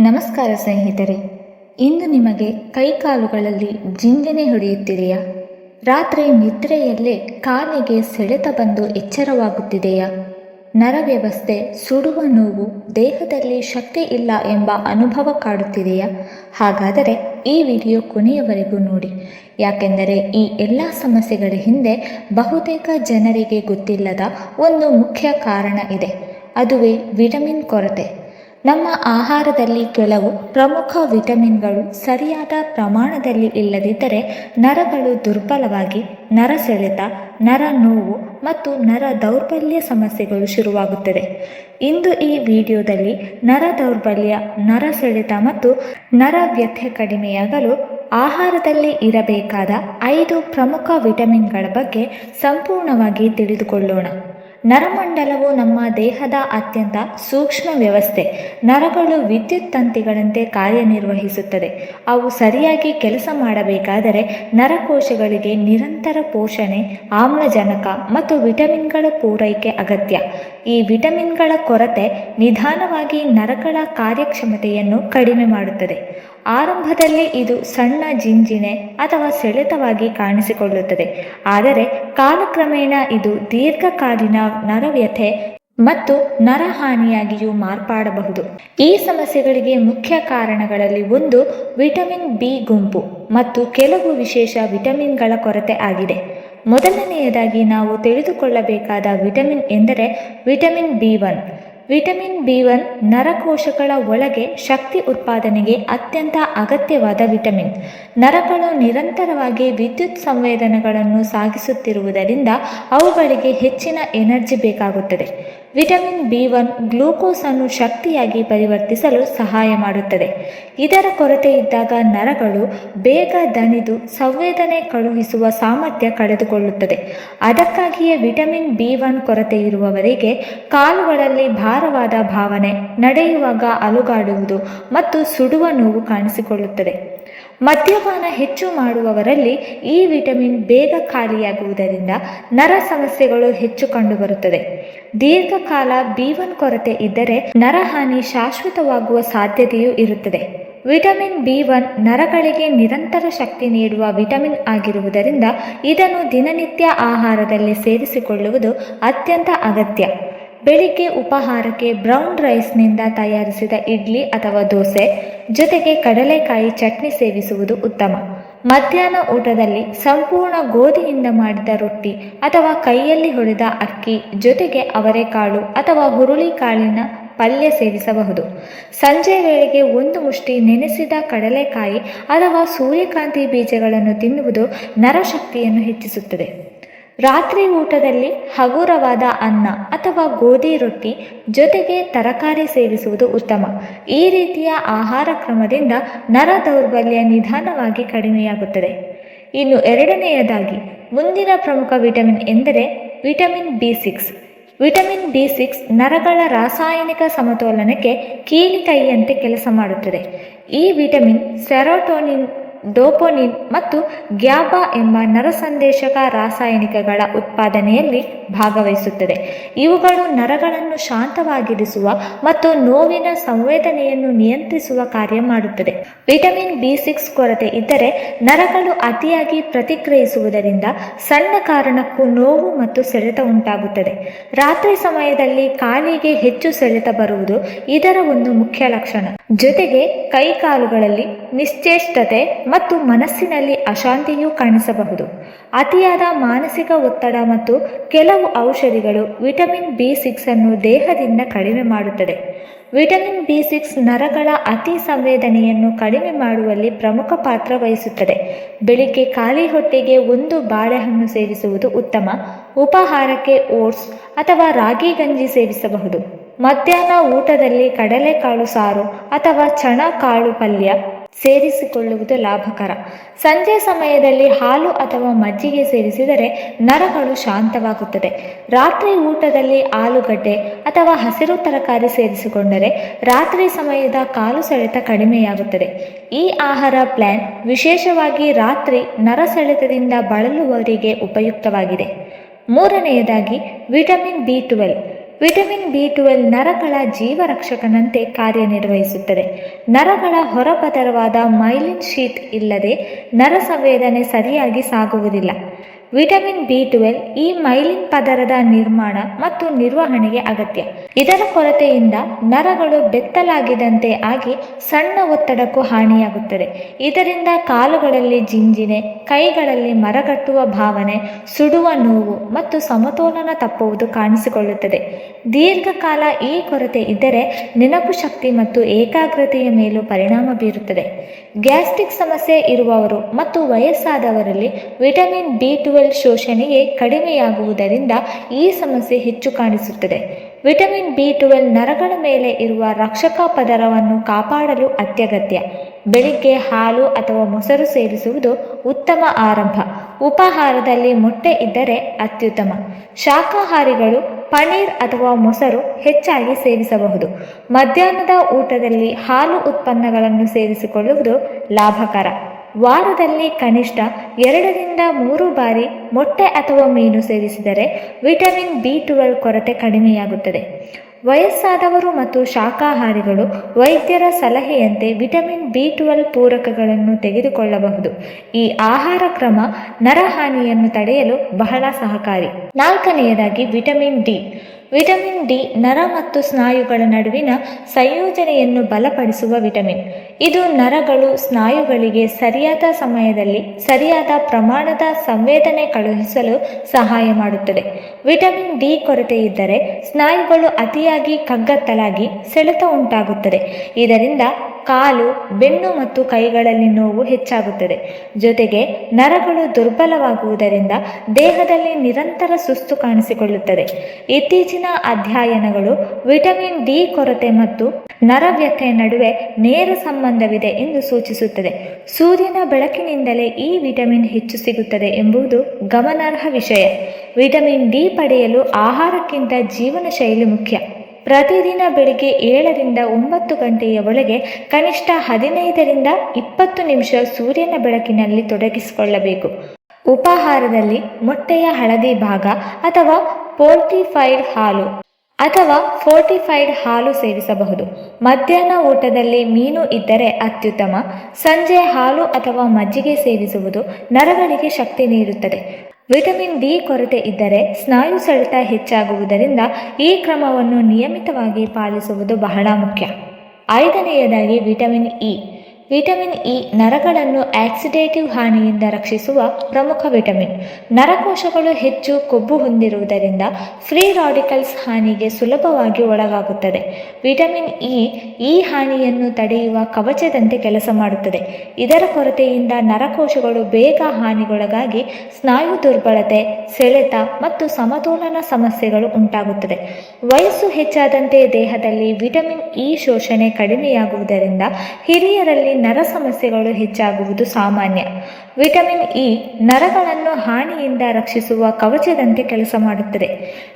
ನಮಸ್ಕಾರ ಸ್ನೇಹಿತರೆ, ಇಂದು ನಿಮಗೆ ಕೈಕಾಲುಗಳಲ್ಲಿ ಜಿಂಜನೆ ಹೊಡೆಯುತ್ತಿದೆಯಾ? ರಾತ್ರಿ ನಿದ್ರೆಯಲ್ಲೇ ಕಾಲಿಗೆ ಸೆಳೆತ ಬಂದು ಎಚ್ಚರವಾಗುತ್ತಿದೆಯಾ? ನರವ್ಯವಸ್ಥೆ ಸುಡುವ ನೋವು ದೇಹದಲ್ಲಿ ಶಕ್ತಿ ಇಲ್ಲ ಎಂಬ ಅನುಭವ ಕಾಡುತ್ತಿದೆಯಾ? ಹಾಗಾದರೆ ಈ ವಿಡಿಯೋ ಕೊನೆಯವರೆಗೂ ನೋಡಿ. ಯಾಕೆಂದರೆ ಈ ಎಲ್ಲ ಸಮಸ್ಯೆಗಳ ಹಿಂದೆ ಬಹುತೇಕ ಜನರಿಗೆ ಗೊತ್ತಿಲ್ಲದ ಒಂದು ಮುಖ್ಯ ಕಾರಣ ಇದೆ. ಅದುವೇ ವಿಟಮಿನ್ ಕೊರತೆ. ನಮ್ಮ ಆಹಾರದಲ್ಲಿ ಕೆಲವು ಪ್ರಮುಖ ವಿಟಮಿನ್ಗಳು ಸರಿಯಾದ ಪ್ರಮಾಣದಲ್ಲಿ ಇಲ್ಲದಿದ್ದರೆ ನರಗಳು ದುರ್ಬಲವಾಗಿ ನರ ಸೆಳೆತ, ನರ ನೋವು ಮತ್ತು ನರ ದೌರ್ಬಲ್ಯ ಸಮಸ್ಯೆಗಳು ಶುರುವಾಗುತ್ತದೆ. ಇಂದು ಈ ವಿಡಿಯೋದಲ್ಲಿ ನರ ದೌರ್ಬಲ್ಯ, ನರ ಸೆಳೆತ ಮತ್ತು ನರ ವ್ಯಥೆ ಕಡಿಮೆಯಾಗಲು ಆಹಾರದಲ್ಲಿ ಇರಬೇಕಾದ ಐದು ಪ್ರಮುಖ ವಿಟಮಿನ್ಗಳ ಬಗ್ಗೆ ಸಂಪೂರ್ಣವಾಗಿ ತಿಳಿದುಕೊಳ್ಳೋಣ. ನರಮಂಡಲವು ನಮ್ಮ ದೇಹದ ಅತ್ಯಂತ ಸೂಕ್ಷ್ಮ ವ್ಯವಸ್ಥೆ. ನರಗಳು ವಿದ್ಯುತ್ ತಂತಿಗಳಂತೆ ಕಾರ್ಯನಿರ್ವಹಿಸುತ್ತದೆ. ಅವು ಸರಿಯಾಗಿ ಕೆಲಸ ಮಾಡಬೇಕಾದರೆ ನರಕೋಶಗಳಿಗೆ ನಿರಂತರ ಪೋಷಣೆ, ಆಮ್ಲಜನಕ ಮತ್ತು ವಿಟಮಿನ್ಗಳ ಪೂರೈಕೆ ಅಗತ್ಯ. ಈ ವಿಟಮಿನ್ಗಳ ಕೊರತೆ ನಿಧಾನವಾಗಿ ನರಗಳ ಕಾರ್ಯಕ್ಷಮತೆಯನ್ನು ಕಡಿಮೆ ಮಾಡುತ್ತದೆ. ಆರಂಭದಲ್ಲಿ ಇದು ಸಣ್ಣ ಜಿಂಜಿಣೆ ಅಥವಾ ಸೆಳೆತವಾಗಿ ಕಾಣಿಸಿಕೊಳ್ಳುತ್ತದೆ. ಆದರೆ ಕಾಲಕ್ರಮೇಣ ಇದು ದೀರ್ಘಕಾಲೀನ ನರವ್ಯಥೆ ಮತ್ತು ನರಹಾನಿಯಾಗಿಯೂ ಮಾರ್ಪಾಡಬಹುದು. ಈ ಸಮಸ್ಯೆಗಳಿಗೆ ಮುಖ್ಯ ಕಾರಣಗಳಲ್ಲಿ ಒಂದು ವಿಟಮಿನ್ ಬಿ ಗುಂಪು ಮತ್ತು ಕೆಲವು ವಿಶೇಷ ವಿಟಮಿನ್ಗಳ ಕೊರತೆ ಆಗಿದೆ. ಮೊದಲನೆಯದಾಗಿ ನಾವು ತಿಳಿದುಕೊಳ್ಳಬೇಕಾದ ವಿಟಮಿನ್ ಎಂದರೆ vitamin B one. Vitamin B one ನರಕೋಶಗಳ ಒಳಗೆ ಶಕ್ತಿ ಉತ್ಪಾದನೆಗೆ ಅತ್ಯಂತ ಅಗತ್ಯವಾದ ವಿಟಮಿನ್. ನರಗಳು ನಿರಂತರವಾಗಿ ವಿದ್ಯುತ್ ಸಂವೇದನೆಗಳನ್ನು ಸಾಗಿಸುತ್ತಿರುವುದರಿಂದ ಅವುಗಳಿಗೆ ಹೆಚ್ಚಿನ ಎನರ್ಜಿ ಬೇಕಾಗುತ್ತದೆ. ವಿಟಮಿನ್ ಬಿ ಒನ್ ಗ್ಲೂಕೋಸ್ ಅನ್ನು ಶಕ್ತಿಯಾಗಿ ಪರಿವರ್ತಿಸಲು ಸಹಾಯ ಮಾಡುತ್ತದೆ. ಇದರ ಕೊರತೆ ಇದ್ದಾಗ ನರಗಳು ಬೇಗ ದಣಿದು ಸಂವೇದನೆ ಕಳುಹಿಸುವ ಸಾಮರ್ಥ್ಯ ಕಳೆದುಕೊಳ್ಳುತ್ತದೆ. ಅದಕ್ಕಾಗಿಯೇ ವಿಟಮಿನ್ ಬಿ ಒನ್ ಕೊರತೆ ಇರುವವರಿಗೆ ಕಾಲುಗಳಲ್ಲಿ ಭಾರವಾದ ಭಾವನೆ ನಡೆಯುವಾಗ ಅಲುಗಾಡುವುದು ಮತ್ತು ಸುಡುವ ನೋವು ಕಾಣಿಸಿಕೊಳ್ಳುತ್ತದೆ. ಮದ್ಯಪಾನ ಹೆಚ್ಚು ಮಾಡುವವರಲ್ಲಿ ಈ ವಿಟಮಿನ್ ಬೇಗ ಖಾಲಿಯಾಗುವುದರಿಂದ ನರ ಸಮಸ್ಯೆಗಳು ಹೆಚ್ಚು ಕಂಡುಬರುತ್ತದೆ. ದೀರ್ಘಕಾಲ ಬಿ ಒನ್ ಕೊರತೆ ಇದ್ದರೆ ನರಹಾನಿ ಶಾಶ್ವತವಾಗುವ ಸಾಧ್ಯತೆಯೂ ಇರುತ್ತದೆ. ವಿಟಮಿನ್ ಬಿ ಒನ್ ನರಗಳಿಗೆ ನಿರಂತರ ಶಕ್ತಿ ನೀಡುವ ವಿಟಮಿನ್ ಆಗಿರುವುದರಿಂದ ಇದನ್ನು ದಿನನಿತ್ಯ ಆಹಾರದಲ್ಲಿ ಸೇರಿಸಿಕೊಳ್ಳುವುದು ಅತ್ಯಂತ ಅಗತ್ಯ. ಬೆಳಿಗ್ಗೆ ಉಪಹಾರಕ್ಕೆ ಬ್ರೌನ್ ರೈಸ್ನಿಂದ ತಯಾರಿಸಿದ ಇಡ್ಲಿ ಅಥವಾ ದೋಸೆ, ಜೊತೆಗೆ ಕಡಲೆಕಾಯಿ ಚಟ್ನಿ ಸೇವಿಸುವುದು ಉತ್ತಮ. ಮಧ್ಯಾಹ್ನ ಊಟದಲ್ಲಿ ಸಂಪೂರ್ಣ ಗೋಧಿಯಿಂದ ಮಾಡಿದ ರೊಟ್ಟಿ ಅಥವಾ ಕೈಯಲ್ಲಿ ಹೊಡೆದ ಅಕ್ಕಿ, ಜೊತೆಗೆ ಅವರೆಕಾಳು ಅಥವಾ ಹುರುಳಿಕಾಳಿನ ಪಲ್ಯ ಸೇವಿಸಬಹುದು. ಸಂಜೆ ವೇಳೆಗೆ ಒಂದು ಮುಷ್ಟಿ ನೆನೆಸಿದ ಕಡಲೆಕಾಯಿ ಅಥವಾ ಸೂರ್ಯಕಾಂತಿ ಬೀಜಗಳನ್ನು ತಿನ್ನುವುದು ನರಶಕ್ತಿಯನ್ನು ಹೆಚ್ಚಿಸುತ್ತದೆ. ರಾತ್ರಿ ಊಟದಲ್ಲಿ ಹಗುರವಾದ ಅನ್ನ ಅಥವಾ ಗೋಧಿ ರೊಟ್ಟಿ ಜೊತೆಗೆ ತರಕಾರಿ ಸೇವಿಸುವುದು ಉತ್ತಮ. ಈ ರೀತಿಯ ಆಹಾರ ಕ್ರಮದಿಂದ ನರ ದೌರ್ಬಲ್ಯ ನಿಧಾನವಾಗಿ ಕಡಿಮೆಯಾಗುತ್ತದೆ. ಇನ್ನು ಎರಡನೆಯದಾಗಿ, ಮುಂದಿನ ಪ್ರಮುಖ ವಿಟಮಿನ್ ಎಂದರೆ vitamin B six vitamin B six ನರಗಳ ರಾಸಾಯನಿಕ ಸಮತೋಲನಕ್ಕೆ ಕೀಲಿಕೈಯಂತೆ ಕೆಲಸ ಮಾಡುತ್ತದೆ. ಈ ವಿಟಮಿನ್ ಸೆರೋಟೋನಿನ್ ಡೋಪೋನಿನ್ ಮತ್ತು ಗ್ಯಾಬಾ ಎಂಬ ನರಸಂದೇಶಕ ರಾಸಾಯನಿಕಗಳ ಉತ್ಪಾದನೆಯಲ್ಲಿ ಭಾಗವಹಿಸುತ್ತದೆ. ಇವುಗಳು ನರಗಳನ್ನು ಶಾಂತವಾಗಿರಿಸುವ ಮತ್ತು ನೋವಿನ ಸಂವೇದನೆಯನ್ನು ನಿಯಂತ್ರಿಸುವ ಕಾರ್ಯ ಮಾಡುತ್ತದೆ. ವಿಟಮಿನ್ ಬಿ ಸಿಕ್ಸ್ ಕೊರತೆ ಇದ್ದರೆ ನರಗಳು ಅತಿಯಾಗಿ ಪ್ರತಿಕ್ರಿಯಿಸುವುದರಿಂದ ಸಣ್ಣ ಕಾರಣಕ್ಕೂ ನೋವು ಮತ್ತು ಸೆಳೆತ ಉಂಟಾಗುತ್ತದೆ. ರಾತ್ರಿ ಸಮಯದಲ್ಲಿ ಕಾಲಿಗೆ ಹೆಚ್ಚು ಸೆಳೆತ ಬರುವುದು ಇದರ ಒಂದು ಮುಖ್ಯ ಲಕ್ಷಣ. ಜೊತೆಗೆ ಕೈಕಾಲುಗಳಲ್ಲಿ ನಿಶ್ಚೇಷ್ಟತೆ ಮತ್ತು ಮನಸ್ಸಿನಲ್ಲಿ ಅಶಾಂತಿಯೂ ಕಾಣಿಸಬಹುದು. ಅತಿಯಾದ ಮಾನಸಿಕ ಒತ್ತಡ ಮತ್ತು ಕೆಲವು ಔಷಧಿಗಳು ವಿಟಮಿನ್ ಬಿ ಸಿಕ್ಸ್ ಅನ್ನು ದೇಹದಿಂದ ಕಡಿಮೆ ಮಾಡುತ್ತದೆ. ವಿಟಮಿನ್ ಬಿ ಸಿಕ್ಸ್ ನರಗಳ ಅತಿ ಸಂವೇದನೆಯನ್ನು ಕಡಿಮೆ ಮಾಡುವಲ್ಲಿ ಪ್ರಮುಖ ಪಾತ್ರ ವಹಿಸುತ್ತದೆ. ಬೆಳಿಗ್ಗೆ ಖಾಲಿ ಹೊಟ್ಟೆಗೆ ಒಂದು ಬಾಳೆಹಣ್ಣು ಸೇವಿಸುವುದು ಉತ್ತಮ. ಉಪಹಾರಕ್ಕೆ ಓಟ್ಸ್ ಅಥವಾ ರಾಗಿ ಗಂಜಿ ಸೇವಿಸಬಹುದು. ಮಧ್ಯಾಹ್ನ ಊಟದಲ್ಲಿ ಕಡಲೆಕಾಳು ಸಾರು ಅಥವಾ ಚಣ ಕಾಳು ಪಲ್ಯ ಸೇರಿಸಿಕೊಳ್ಳುವುದು ಲಾಭಕರ. ಸಂಜೆ ಸಮಯದಲ್ಲಿ ಹಾಲು ಅಥವಾ ಮಜ್ಜಿಗೆ ಸೇರಿಸಿದರೆ ನರಗಳು ಶಾಂತವಾಗುತ್ತದೆ. ರಾತ್ರಿ ಊಟದಲ್ಲಿ ಆಲೂಗಡ್ಡೆ ಅಥವಾ ಹಸಿರು ತರಕಾರಿ ಸೇರಿಸಿಕೊಂಡರೆ ರಾತ್ರಿ ಸಮಯದ ಕಾಲು ಸೆಳೆತ ಕಡಿಮೆಯಾಗುತ್ತದೆ. ಈ ಆಹಾರ ಪ್ಲಾನ್ ವಿಶೇಷವಾಗಿ ರಾತ್ರಿ ನರ ಸೆಳೆತದಿಂದ ಬಳಲುವವರಿಗೆ ಉಪಯುಕ್ತವಾಗಿದೆ. ಮೂರನೆಯದಾಗಿ vitamin B twelve. Vitamin B twelve ನರಗಳ ಜೀವರಕ್ಷಕನಂತೆ ಕಾರ್ಯನಿರ್ವಹಿಸುತ್ತದೆ. ನರಗಳ ಹೊರಪದರವಾದ ಮೈಲಿನ್ ಶೀಟ್ ಇಲ್ಲದೆ ನರ ಸಂವೇದನೆ ಸರಿಯಾಗಿ ಸಾಗುವುದಿಲ್ಲ. ವಿಟಮಿನ್ ಬಿ ಟ್ವೆಲ್ ಈ ಮೈಲಿನ್ ಪದರದ ನಿರ್ಮಾಣ ಮತ್ತು ನಿರ್ವಹಣೆಗೆ ಅಗತ್ಯ. ಇದರ ಕೊರತೆಯಿಂದ ನರಗಳು ಬೆತ್ತಲಾಗಿದಂತೆ ಆಗಿ ಸಣ್ಣ ಒತ್ತಡಕ್ಕೂ ಹಾನಿಯಾಗುತ್ತದೆ. ಇದರಿಂದ ಕಾಲುಗಳಲ್ಲಿ ಜಿಂಜಿನೆ, ಕೈಗಳಲ್ಲಿ ಮರಗಟ್ಟುವ ಭಾವನೆ, ಸುಡುವ ನೋವು ಮತ್ತು ಸಮತೋಲನ ತಪ್ಪುವುದು ಕಾಣಿಸಿಕೊಳ್ಳುತ್ತದೆ. ದೀರ್ಘಕಾಲ ಈ ಕೊರತೆ ಇದ್ದರೆ ನೆನಪು ಶಕ್ತಿ ಮತ್ತು ಏಕಾಗ್ರತೆಯ ಮೇಲೂ ಪರಿಣಾಮ ಬೀರುತ್ತದೆ. ಗ್ಯಾಸ್ಟ್ರಿಕ್ ಸಮಸ್ಯೆ ಇರುವವರು ಮತ್ತು ವಯಸ್ಸಾದವರಲ್ಲಿ ವಿಟಮಿನ್ ಬಿ ಟ್ವೆಲ್ ಶೋಷಣೆಯೇ ಕಡಿಮೆಯಾಗುವುದರಿಂದ ಈ ಸಮಸ್ಯೆ ಹೆಚ್ಚು ಕಾಣಿಸುತ್ತದೆ. ವಿಟಮಿನ್ ಬಿ ಟ್ವೆಲ್ ನರಗಳ ಮೇಲೆ ಇರುವ ರಕ್ಷಕ ಪದರವನ್ನು ಕಾಪಾಡಲು ಅತ್ಯಗತ್ಯ. ಬೆಳಿಗ್ಗೆ ಹಾಲು ಅಥವಾ ಮೊಸರು ಸೇವಿಸುವುದು ಉತ್ತಮ ಆರಂಭ. ಉಪಹಾರದಲ್ಲಿ ಮೊಟ್ಟೆ ಇದ್ದರೆ ಅತ್ಯುತ್ತಮ. ಶಾಖಾಹಾರಿಗಳು ಪನೀರ್ ಅಥವಾ ಮೊಸರು ಹೆಚ್ಚಾಗಿ ಸೇವಿಸಬಹುದು. ಮಧ್ಯಾಹ್ನದ ಊಟದಲ್ಲಿ ಹಾಲು ಉತ್ಪನ್ನಗಳನ್ನು ಸೇರಿಸಿಕೊಳ್ಳುವುದು ಲಾಭಕರ. ವಾರದಲ್ಲಿ ಕನಿಷ್ಠ ಎರಡರಿಂದ ಮೂರು ಬಾರಿ ಮೊಟ್ಟೆ ಅಥವಾ ಮೀನು ಸೇವಿಸಿದರೆ ವಿಟಮಿನ್ ಬಿ ಟ್ವೆಲ್ ಕೊರತೆ ಕಡಿಮೆಯಾಗುತ್ತದೆ. ವಯಸ್ಸಾದವರು ಮತ್ತು ಶಾಖಾಹಾರಿಗಳು ವೈದ್ಯರ ಸಲಹೆಯಂತೆ ವಿಟಮಿನ್ ಬಿ ಟ್ವೆಲ್ ಪೂರಕಗಳನ್ನು ತೆಗೆದುಕೊಳ್ಳಬಹುದು. ಈ ಆಹಾರ ಕ್ರಮ ನರಹಾನಿಯನ್ನು ತಡೆಯಲು ಬಹಳ ಸಹಕಾರಿ. ನಾಲ್ಕನೆಯದಾಗಿ ವಿಟಮಿನ್ ಡಿ. ವಿಟಮಿನ್ ಡಿ, ನರ ಮತ್ತು ಸ್ನಾಯುಗಳ ನಡುವಿನ ಸಂಯೋಜನೆಯನ್ನು ಬಲಪಡಿಸುವ ವಿಟಮಿನ್. ಇದು ನರಗಳು ಸ್ನಾಯುಗಳಿಗೆ ಸರಿಯಾದ ಸಮಯದಲ್ಲಿ ಸರಿಯಾದ ಪ್ರಮಾಣದ ಸಂವೇದನೆ ಕಳುಹಿಸಲು ಸಹಾಯ ಮಾಡುತ್ತದೆ. ವಿಟಮಿನ್ ಡಿ ಕೊರತೆ ಇದ್ದರೆ ಸ್ನಾಯುಗಳು ಅತಿಯಾಗಿ ಕಗ್ಗತ್ತಲಾಗಿ ಸೆಳೆತ ಉಂಟಾಗುತ್ತದೆ. ಇದರಿಂದ ಕಾಲು, ಬೆನ್ನು ಮತ್ತು ಕೈಗಳಲ್ಲಿ ನೋವು ಹೆಚ್ಚಾಗುತ್ತದೆ. ಜೊತೆಗೆ ನರಗಳು ದುರ್ಬಲವಾಗುವುದರಿಂದ ದೇಹದಲ್ಲಿ ನಿರಂತರ ಸುಸ್ತು ಕಾಣಿಸಿಕೊಳ್ಳುತ್ತದೆ. ಇತ್ತೀಚಿನ ಅಧ್ಯಯನಗಳು ವಿಟಮಿನ್ ಡಿ ಕೊರತೆ ಮತ್ತು ನರವ್ಯಥೆ ನಡುವೆ ನೇರ ಸಂಬಂಧವಿದೆ ಎಂದು ಸೂಚಿಸುತ್ತದೆ. ಸೂರ್ಯನ ಬೆಳಕಿನಿಂದಲೇ ಈ ವಿಟಮಿನ್ ಹೆಚ್ಚು ಸಿಗುತ್ತದೆ ಎಂಬುದು ಗಮನಾರ್ಹ ವಿಷಯ. ವಿಟಮಿನ್ ಡಿ ಪಡೆಯಲು ಆಹಾರಕ್ಕಿಂತ ಜೀವನ ಶೈಲಿ ಮುಖ್ಯ. ಪ್ರತಿದಿನ ಬೆಳಿಗ್ಗೆ ಏಳರಿಂದ ಒಂಬತ್ತು ಗಂಟೆಯ ಒಳಗೆ ಕನಿಷ್ಠ ಹದಿನೈದರಿಂದ ಇಪ್ಪತ್ತು ನಿಮಿಷ ಸೂರ್ಯನ ಬೆಳಕಿನಲ್ಲಿ ತೊಡಗಿಸಿಕೊಳ್ಳಬೇಕು. ಉಪಾಹಾರದಲ್ಲಿ ಮೊಟ್ಟೆಯ ಹಳದಿ ಭಾಗ ಅಥವಾ ಪೋಲ್ಟಿಫೈಡ್ ಹಾಲು ಅಥವಾ ಫೋರ್ಟಿಫೈಡ್ ಹಾಲು ಸೇವಿಸಬಹುದು. ಮಧ್ಯಾಹ್ನ ಊಟದಲ್ಲಿ ಮೀನು ಇದ್ದರೆ ಅತ್ಯುತ್ತಮ. ಸಂಜೆ ಹಾಲು ಅಥವಾ ಮಜ್ಜಿಗೆ ಸೇವಿಸುವುದು ನರಗಳಿಗೆ ಶಕ್ತಿ ನೀಡುತ್ತದೆ. ವಿಟಮಿನ್ ಡಿ ಕೊರತೆ ಇದ್ದರೆ ಸ್ನಾಯು ಸೆಳೆತ ಹೆಚ್ಚಾಗುವುದರಿಂದ ಈ ಕ್ರಮವನ್ನು ನಿಯಮಿತವಾಗಿ ಪಾಲಿಸುವುದು ಬಹಳ ಮುಖ್ಯ. ಐದನೆಯದಾಗಿ ವಿಟಮಿನ್ ಇ. ವಿಟಮಿನ್ ಇ ನರಗಳನ್ನು ಆಕ್ಸಿಡೇಟಿವ್ ಹಾನಿಯಿಂದ ರಕ್ಷಿಸುವ ಪ್ರಮುಖ ವಿಟಮಿನ್. ನರಕೋಶಗಳು ಹೆಚ್ಚು ಕೊಬ್ಬು ಹೊಂದಿರುವುದರಿಂದ ಫ್ರೀ ರಾಡಿಕಲ್ಸ್ ಹಾನಿಗೆ ಸುಲಭವಾಗಿ ಒಳಗಾಗುತ್ತದೆ. ವಿಟಮಿನ್ ಇ, ಈ ಹಾನಿಯನ್ನು ತಡೆಯುವ ಕವಚದಂತೆ ಕೆಲಸ ಮಾಡುತ್ತದೆ. ಇದರ ಕೊರತೆಯಿಂದ ನರಕೋಶಗಳು ಬೇಗ ಹಾನಿಗೊಳಗಾಗಿ ಸ್ನಾಯು ದುರ್ಬಲತೆ, ಸೆಳೆತ ಮತ್ತು ಸಮತೋಲನ ಸಮಸ್ಯೆಗಳು ಉಂಟಾಗುತ್ತದೆ. ವಯಸ್ಸು ಹೆಚ್ಚಾದಂತೆ ದೇಹದಲ್ಲಿ ವಿಟಮಿನ್ ಇ ಶೋಷಣೆ ಕಡಿಮೆಯಾಗುವುದರಿಂದ ಹಿರಿಯರಲ್ಲಿ ನರ ಸಮಸ್ಯೆಗಳು ಹೆಚ್ಚಾಗುವುದು ಸಾಮಾನ್ಯ. ವಿಟಮಿನ್ ಇ ನರಗಳನ್ನು ಹಾನಿಯಿಂದ ರಕ್ಷಿಸುವ ಕವಚದಂತೆ ಕೆಲಸ ಮಾಡುತ್ತದೆ.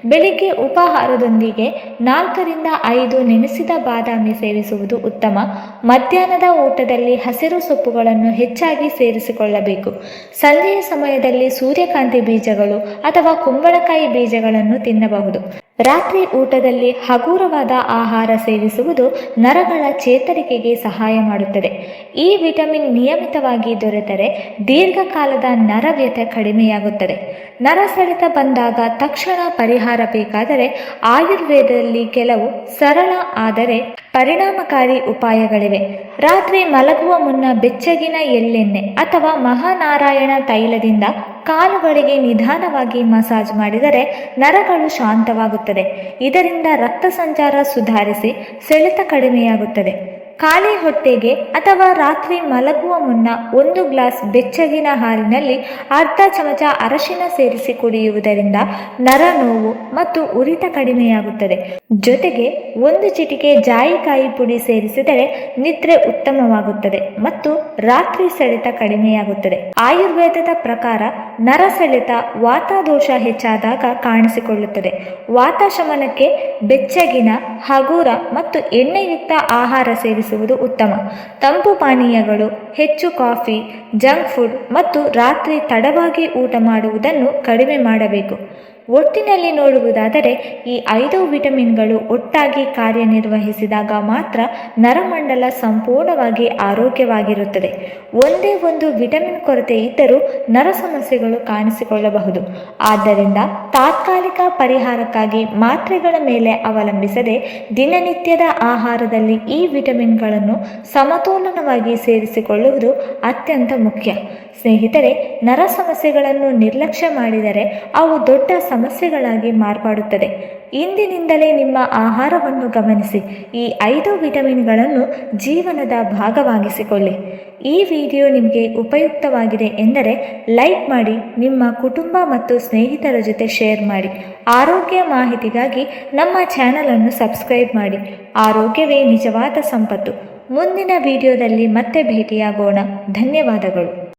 ಬೆಳಿಗ್ಗೆ ಉಪಾಹಾರದೊಂದಿಗೆ ನಾಲ್ಕರಿಂದ ಐದು ನೆನೆಸಿದ ಬಾದಾಮಿ ಸೇವಿಸುವುದು ಉತ್ತಮ. ಮಧ್ಯಾಹ್ನದ ಊಟದಲ್ಲಿ ಹಸಿರು ಸೊಪ್ಪುಗಳನ್ನು ಹೆಚ್ಚಾಗಿ ಸೇರಿಸಿಕೊಳ್ಳಬೇಕು. ಸಂಜೆಯ ಸಮಯದಲ್ಲಿ ಸೂರ್ಯಕಾಂತಿ ಬೀಜಗಳು ಅಥವಾ ಕುಂಬಳಕಾಯಿ ಬೀಜಗಳನ್ನು ತಿನ್ನಬಹುದು. ರಾತ್ರಿ ಊಟದಲ್ಲಿ ಹಗುರವಾದ ಆಹಾರ ಸೇವಿಸುವುದು ನರಗಳ ಚೇತರಿಕೆಗೆ ಸಹಾಯ ಮಾಡುತ್ತದೆ. ಈ ವಿಟಮಿನ್ ನಿಯಮಿತವಾಗಿ ದೊರೆತರೆ ದೀರ್ಘಕಾಲದ ನರವ್ಯತೆ ಕಡಿಮೆಯಾಗುತ್ತದೆ. ನರ ಸೆಳೆತ ಬಂದಾಗ ತಕ್ಷಣ ಪರಿಹಾರ ಬೇಕಾದರೆ ಆಯುರ್ವೇದದಲ್ಲಿ ಕೆಲವು ಸರಳ ಆದರೆ ಪರಿಣಾಮಕಾರಿ ಉಪಾಯಗಳಿವೆ. ರಾತ್ರಿ ಮಲಗುವ ಮುನ್ನ ಬೆಚ್ಚಗಿನ ಎಳ್ಳೆಣ್ಣೆ ಅಥವಾ ಮಹಾನಾರಾಯಣ ತೈಲದಿಂದ ಕಾಲುಗಳಿಗೆ ನಿಧಾನವಾಗಿ ಮಸಾಜ್ ಮಾಡಿದರೆ ನರಗಳು ಶಾಂತವಾಗುತ್ತದೆ. ಇದರಿಂದ ರಕ್ತ ಸಂಚಾರ ಸುಧಾರಿಸಿ ಸೆಳೆತ ಕಡಿಮೆಯಾಗುತ್ತದೆ. ಖಾಲಿ ಹೊಟ್ಟೆಗೆ ಅಥವಾ ರಾತ್ರಿ ಮಲಗುವ ಮುನ್ನ ಒಂದು ಗ್ಲಾಸ್ ಬೆಚ್ಚಗಿನ ಹಾಲಿನಲ್ಲಿ ಅರ್ಧ ಚಮಚ ಅರಶಿನ ಸೇರಿಸಿ ಕುಡಿಯುವುದರಿಂದ ನರ ನೋವು ಮತ್ತು ಉರಿತ ಕಡಿಮೆಯಾಗುತ್ತದೆ. ಜೊತೆಗೆ ಒಂದು ಚಿಟಿಕೆ ಜಾಯಿಕಾಯಿ ಪುಡಿ ಸೇರಿಸಿದರೆ ನಿದ್ರೆ ಉತ್ತಮವಾಗುತ್ತದೆ ಮತ್ತು ರಾತ್ರಿ ಸೆಳೆತ ಕಡಿಮೆಯಾಗುತ್ತದೆ. ಆಯುರ್ವೇದದ ಪ್ರಕಾರ ನರ ವಾತ ದೋಷ ಹೆಚ್ಚಾದಾಗ ಕಾಣಿಸಿಕೊಳ್ಳುತ್ತದೆ. ವಾತ ಶಮನಕ್ಕೆ ಬೆಚ್ಚಗಿನ, ಹಗುರ ಮತ್ತು ಎಣ್ಣೆಯುಕ್ತ ಆಹಾರ ಸೇವಿಸುವುದು ಉತ್ತಮ. ತಂಪು ಪಾನೀಯಗಳು, ಹೆಚ್ಚು ಕಾಫಿ, ಜಂಕ್ ಫುಡ್ ಮತ್ತು ರಾತ್ರಿ ತಡವಾಗಿ ಊಟ ಮಾಡುವುದನ್ನು ಕಡಿಮೆ ಮಾಡಬೇಕು. ಒಟ್ಟಿನಲ್ಲಿ ನೋಡುವುದಾದರೆ ಈ ಐದು ವಿಟಮಿನ್ಗಳು ಒಟ್ಟಾಗಿ ಕಾರ್ಯನಿರ್ವಹಿಸಿದಾಗ ಮಾತ್ರ ನರಮಂಡಲ ಸಂಪೂರ್ಣವಾಗಿ ಆರೋಗ್ಯವಾಗಿರುತ್ತದೆ. ಒಂದೇ ಒಂದು ವಿಟಮಿನ್ ಕೊರತೆ ಇದ್ದರೂ ನರ ಸಮಸ್ಯೆಗಳು ಕಾಣಿಸಿಕೊಳ್ಳಬಹುದು. ಆದ್ದರಿಂದ ತಾತ್ಕಾಲಿಕ ಪರಿಹಾರಕ್ಕಾಗಿ ಮಾತ್ರೆಗಳ ಮೇಲೆ ಅವಲಂಬಿಸದೆ ದಿನನಿತ್ಯದ ಆಹಾರದಲ್ಲಿ ಈ ವಿಟಮಿನ್ಗಳನ್ನು ಸಮತೋಲನವಾಗಿ ಸೇರಿಸಿಕೊಳ್ಳುವುದು ಅತ್ಯಂತ ಮುಖ್ಯ. ಸ್ನೇಹಿತರೆ, ನರ ಸಮಸ್ಯೆಗಳನ್ನು ನಿರ್ಲಕ್ಷ್ಯ ಮಾಡಿದರೆ ಅವು ದೊಡ್ಡ ಸಮಸ್ಯೆಗಳಾಗಿ ಮಾರ್ಪಾಡುತ್ತದೆ. ಇಂದಿನಿಂದಲೇ ನಿಮ್ಮ ಆಹಾರವನ್ನು ಗಮನಿಸಿ. ಈ ಐದು ವಿಟಮಿನ್ಗಳನ್ನು ಜೀವನದ ಭಾಗವಾಗಿಸಿಕೊಳ್ಳಿ. ಈ ವಿಡಿಯೋ ನಿಮಗೆ ಉಪಯುಕ್ತವಾಗಿದೆ ಎಂದರೆ ಲೈಕ್ ಮಾಡಿ, ನಿಮ್ಮ ಕುಟುಂಬ ಮತ್ತು ಸ್ನೇಹಿತರ ಜೊತೆ ಶೇರ್ ಮಾಡಿ. ಆರೋಗ್ಯ ಮಾಹಿತಿಗಾಗಿ ನಮ್ಮ ಚಾನಲನ್ನು ಸಬ್ಸ್ಕ್ರೈಬ್ ಮಾಡಿ. ಆರೋಗ್ಯವೇ ನಿಜವಾದ ಸಂಪತ್ತು. ಮುಂದಿನ ವಿಡಿಯೋದಲ್ಲಿ ಮತ್ತೆ ಭೇಟಿಯಾಗೋಣ. ಧನ್ಯವಾದಗಳು.